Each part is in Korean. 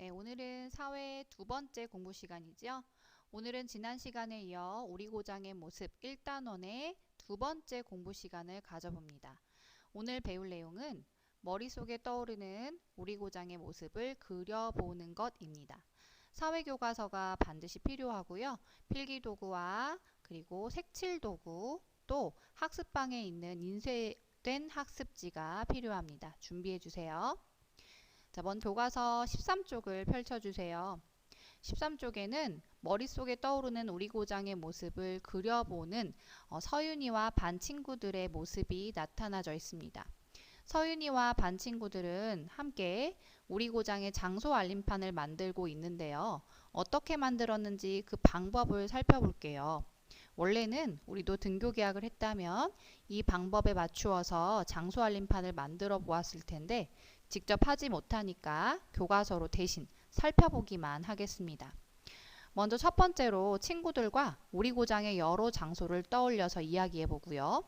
네, 오늘은 사회 두 번째 공부 시간이죠. 오늘은 지난 시간에 이어 우리 고장의 모습 1단원의 두 번째 공부 시간을 가져봅니다. 오늘 배울 내용은 머릿속에 떠오르는 우리 고장의 모습을 그려보는 것입니다. 사회교과서가 반드시 필요하고요. 필기도구와 그리고 색칠도구 또 학습방에 있는 인쇄된 학습지가 필요합니다. 준비해 주세요. 자, 먼저 교과서 13쪽을 펼쳐주세요. 13쪽에는 머릿속에 떠오르는 우리 고장의 모습을 그려보는 어, 서윤이와 반 친구들의 모습이 나타나져 있습니다. 서윤이와 반 친구들은 함께 우리 고장의 장소 알림판을 만들고 있는데요. 어떻게 만들었는지 그 방법을 살펴볼게요. 원래는 우리도 등교 계약을 했다면 이 방법에 맞추어서 장소 알림판을 만들어 보았을 텐데 직접 하지 못하니까 교과서로 대신 살펴보기만 하겠습니다. 먼저 첫 번째로 친구들과 우리 고장의 여러 장소를 떠올려서 이야기해 보고요.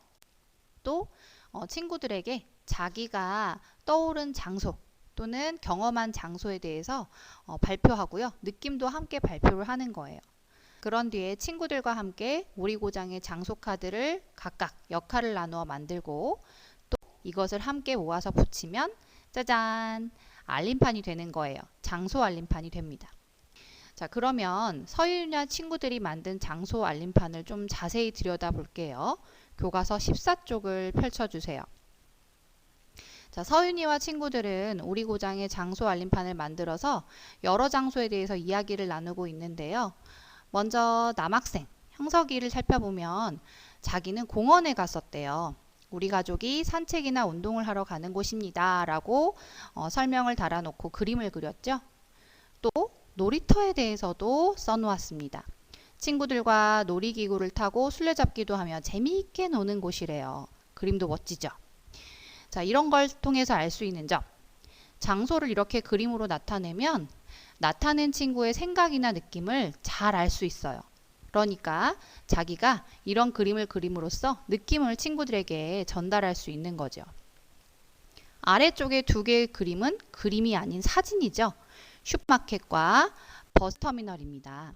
또 어, 친구들에게 자기가 떠오른 장소 또는 경험한 장소에 대해서 어, 발표하고요. 느낌도 함께 발표를 하는 거예요. 그런 뒤에 친구들과 함께 우리 고장의 장소 카드를 각각 역할을 나누어 만들고 또 이것을 함께 모아서 붙이면 짜잔! 알림판이 되는 거예요. 장소 알림판이 됩니다. 자, 그러면 서윤이와 친구들이 만든 장소 알림판을 좀 자세히 들여다 볼게요. 교과서 14쪽을 펼쳐주세요. 자, 서윤이와 친구들은 우리 고장의 장소 알림판을 만들어서 여러 장소에 대해서 이야기를 나누고 있는데요. 먼저 남학생, 형석이를 살펴보면 자기는 공원에 갔었대요. 우리 가족이 산책이나 운동을 하러 가는 곳입니다. 라고 어, 설명을 달아놓고 그림을 그렸죠. 또 놀이터에 대해서도 써놓았습니다. 친구들과 놀이기구를 타고 술래잡기도 하며 재미있게 노는 곳이래요. 그림도 멋지죠. 자, 이런 걸 통해서 알 수 있는 점. 장소를 이렇게 그림으로 나타내면 나타낸 친구의 생각이나 느낌을 잘 알 수 있어요. 그러니까 자기가 이런 그림을 그림으로써 느낌을 친구들에게 전달할 수 있는 거죠. 아래쪽에 두 개의 그림은 그림이 아닌 사진이죠. 슈퍼마켓과 버스터미널입니다.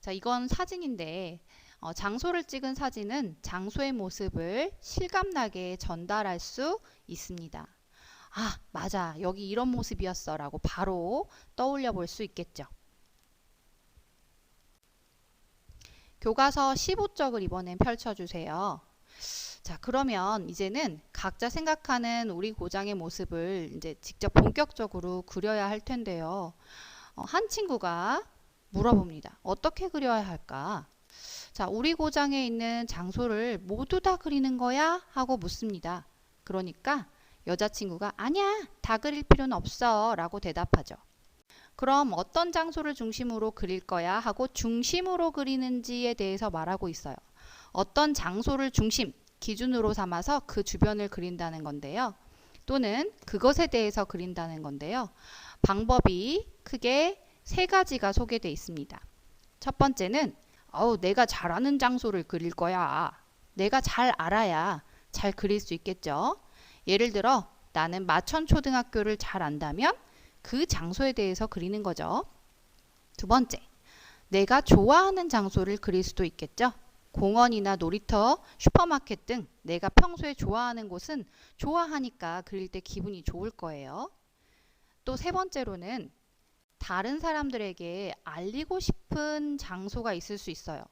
자, 이건 사진인데 어, 장소를 찍은 사진은 장소의 모습을 실감나게 전달할 수 있습니다. 아, 맞아. 여기 이런 모습이었어. 라고 바로 떠올려 볼 수 있겠죠. 교과서 15쪽을 이번엔 펼쳐주세요. 자, 그러면 이제는 각자 생각하는 우리 고장의 모습을 이제 직접 본격적으로 그려야 할 텐데요. 어, 한 친구가 물어봅니다. 어떻게 그려야 할까? 자, 우리 고장에 있는 장소를 모두 다 그리는 거야? 하고 묻습니다. 그러니까 여자친구가 아니야, 다 그릴 필요는 없어. 라고 대답하죠. 그럼 어떤 장소를 중심으로 그릴 거야 하고 중심으로 그리는지에 대해서 말하고 있어요. 어떤 장소를 중심, 기준으로 삼아서 그 주변을 그린다는 건데요. 또는 그것에 대해서 그린다는 건데요. 방법이 크게 세 가지가 소개되어 있습니다. 첫 번째는 어우, 내가 잘 아는 장소를 그릴 거야. 내가 잘 알아야 잘 그릴 수 있겠죠. 예를 들어 나는 마천 초등학교를 잘 안다면 그 장소에 대해서 그리는 거죠. 두 번째, 내가 좋아하는 장소를 그릴 수도 있겠죠. 공원이나 놀이터, 슈퍼마켓 등 내가 평소에 좋아하는 곳은 좋아하니까 그릴 때 기분이 좋을 거예요. 또 세 번째로는 다른 사람들에게 알리고 싶은 장소가 있을 수 있어요.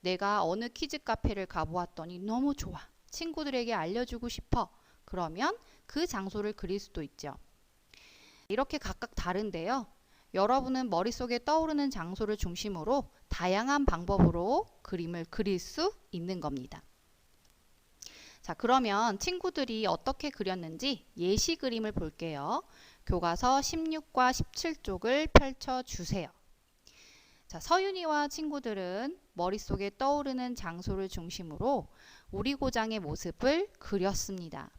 내가 어느 키즈 카페를 가보았더니 너무 좋아. 친구들에게 알려주고 싶어. 그러면 그 장소를 그릴 수도 있죠. 이렇게 각각 다른데요. 여러분은 머릿속에 떠오르는 장소를 중심으로 다양한 방법으로 그림을 그릴 수 있는 겁니다. 자, 그러면 친구들이 어떻게 그렸는지 예시 그림을 볼게요. 교과서 16과 17쪽을 펼쳐 주세요. 자, 서윤이와 친구들은 머릿속에 떠오르는 장소를 중심으로 우리 고장의 모습을 그렸습니다.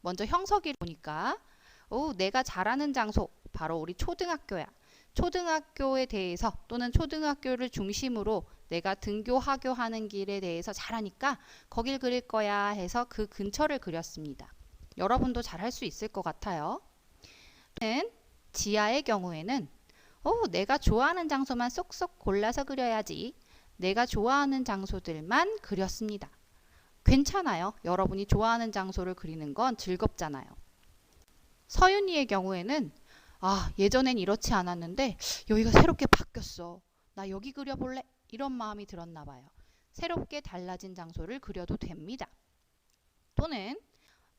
먼저 형석이를 보니까 오, 내가 잘 아는 장소 바로 우리 초등학교야. 초등학교에 대해서 또는 초등학교를 중심으로 내가 등교 하교하는 길에 대해서 잘하니까 거길 그릴 거야 해서 그 근처를 그렸습니다. 여러분도 잘 할 수 있을 것 같아요. 지하의 경우에는 오, 내가 좋아하는 장소만 쏙쏙 골라서 그려야지. 내가 좋아하는 장소들만 그렸습니다. 괜찮아요. 여러분이 좋아하는 장소를 그리는 건 즐겁잖아요. 서윤이의 경우에는 아, 예전엔 이렇지 않았는데 여기가 새롭게 바뀌었어. 나 여기 그려볼래? 이런 마음이 들었나 봐요. 새롭게 달라진 장소를 그려도 됩니다. 또는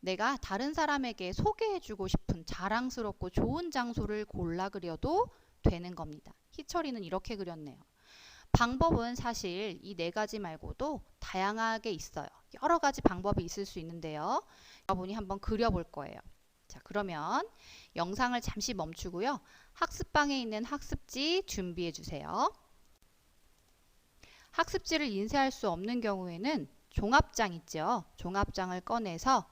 내가 다른 사람에게 소개해주고 싶은 자랑스럽고 좋은 장소를 골라 그려도 되는 겁니다. 희철이는 이렇게 그렸네요. 방법은 사실 이 네 가지 말고도 다양하게 있어요. 여러 가지 방법이 있을 수 있는데요. 여러분이 한번 그려볼 거예요. 자, 그러면 영상을 잠시 멈추고요. 학습방에 있는 학습지 준비해 주세요. 학습지를 인쇄할 수 없는 경우에는 종합장 있죠. 종합장을 꺼내서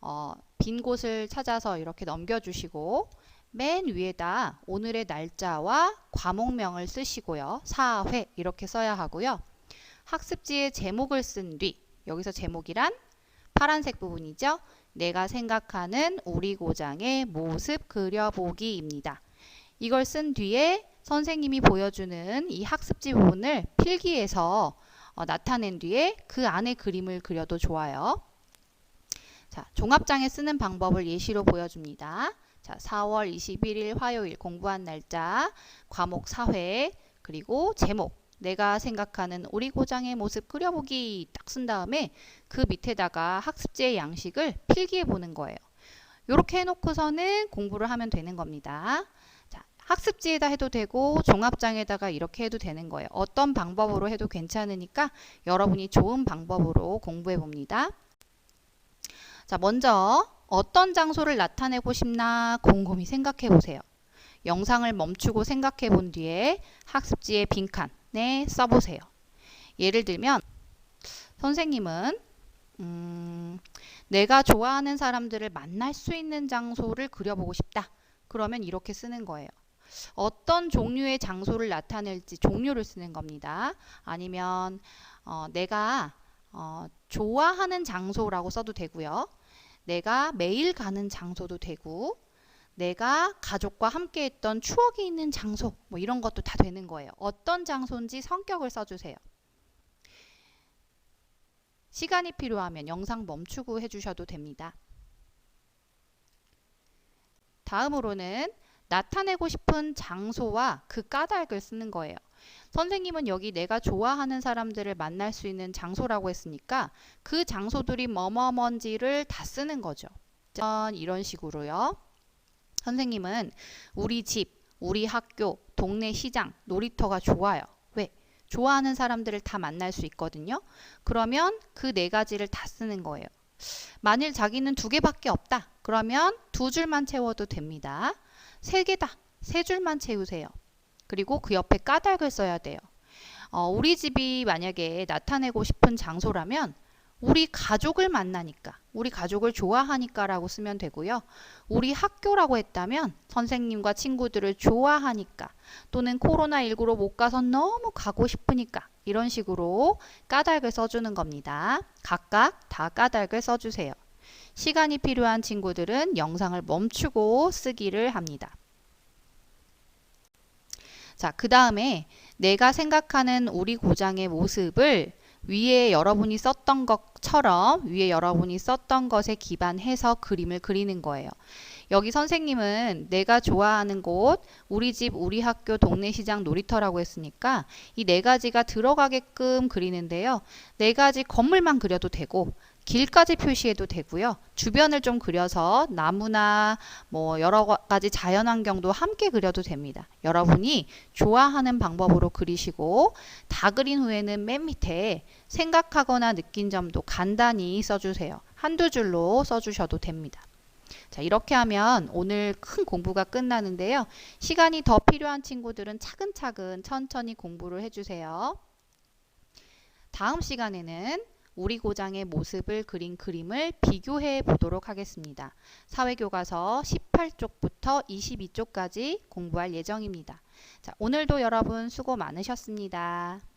어, 빈 곳을 찾아서 이렇게 넘겨주시고 맨 위에다 오늘의 날짜와 과목명을 쓰시고요. 4회 이렇게 써야 하고요. 학습지에 제목을 쓴 뒤 여기서 제목이란 파란색 부분이죠. 내가 생각하는 우리 고장의 모습 그려보기입니다. 이걸 쓴 뒤에 선생님이 보여주는 이 학습지 부분을 필기해서 어, 나타낸 뒤에 그 안에 그림을 그려도 좋아요. 자, 종합장에 쓰는 방법을 예시로 보여줍니다. 자, 4월 21일 화요일 공부한 날짜, 과목 4회, 그리고 제목, 내가 생각하는 우리 고장의 모습 그려보기 딱 쓴 다음에 그 밑에다가 학습지의 양식을 필기해 보는 거예요. 이렇게 해놓고서는 공부를 하면 되는 겁니다. 자, 학습지에다 해도 되고 종합장에다가 이렇게 해도 되는 거예요. 어떤 방법으로 해도 괜찮으니까 여러분이 좋은 방법으로 공부해 봅니다. 자, 먼저 어떤 장소를 나타내고 싶나 곰곰이 생각해 보세요. 영상을 멈추고 생각해 본 뒤에 학습지의 빈칸 에 써보세요. 예를 들면 선생님은 음, 내가 좋아하는 사람들을 만날 수 있는 장소를 그려보고 싶다. 그러면 이렇게 쓰는 거예요. 어떤 종류의 장소를 나타낼지 종류를 쓰는 겁니다. 아니면 어, 내가 어, 좋아하는 장소라고 써도 되고요. 내가 매일 가는 장소도 되고 내가 가족과 함께 했던 추억이 있는 장소 뭐 이런 것도 다 되는 거예요. 어떤 장소인지 성격을 써주세요. 시간이 필요하면 영상 멈추고 해주셔도 됩니다. 다음으로는 나타내고 싶은 장소와 그 까닭을 쓰는 거예요. 선생님은 여기 내가 좋아하는 사람들을 만날 수 있는 장소라고 했으니까 그 장소들이 뭐뭐뭔지를 다 쓰는 거죠. 이런 식으로요. 선생님은 우리 집, 우리 학교, 동네 시장, 놀이터가 좋아요. 왜? 좋아하는 사람들을 다 만날 수 있거든요. 그러면 그 네 가지를 다 쓰는 거예요. 만일 자기는 두 개밖에 없다. 그러면 두 줄만 채워도 됩니다. 세 개다. 세 줄만 채우세요. 그리고 그 옆에 까닭을 써야 돼요. 어, 우리 집이 만약에 나타내고 싶은 장소라면 우리 가족을 만나니까, 우리 가족을 좋아하니까 라고 쓰면 되고요. 우리 학교라고 했다면 선생님과 친구들을 좋아하니까 또는 코로나19로 못 가서 너무 가고 싶으니까 이런 식으로 까닭을 써주는 겁니다. 각각 다 까닭을 써주세요. 시간이 필요한 친구들은 영상을 멈추고 쓰기를 합니다. 자, 그 다음에 내가 생각하는 우리 고장의 모습을 위에 여러분이 썼던 것 처럼 위에 여러분이 썼던 것에 기반해서 그림을 그리는 거예요. 여기 선생님은 내가 좋아하는 곳, 우리 집, 우리 학교, 동네 시장, 놀이터라고 했으니까 이 네 가지가 들어가게끔 그리는데요. 네 가지 건물만 그려도 되고 길까지 표시해도 되고요. 주변을 좀 그려서 나무나 뭐 여러 가지 자연 환경도 함께 그려도 됩니다. 여러분이 좋아하는 방법으로 그리시고 다 그린 후에는 맨 밑에 생각하거나 느낀 점도 간단히 써주세요. 한두 줄로 써주셔도 됩니다. 자, 이렇게 하면 오늘 큰 공부가 끝나는데요. 시간이 더 필요한 친구들은 차근차근 천천히 공부를 해주세요. 다음 시간에는 우리 고장의 모습을 그린 그림을 비교해 보도록 하겠습니다. 사회교과서 18쪽부터 22쪽까지 공부할 예정입니다. 자, 오늘도 여러분 수고 많으셨습니다.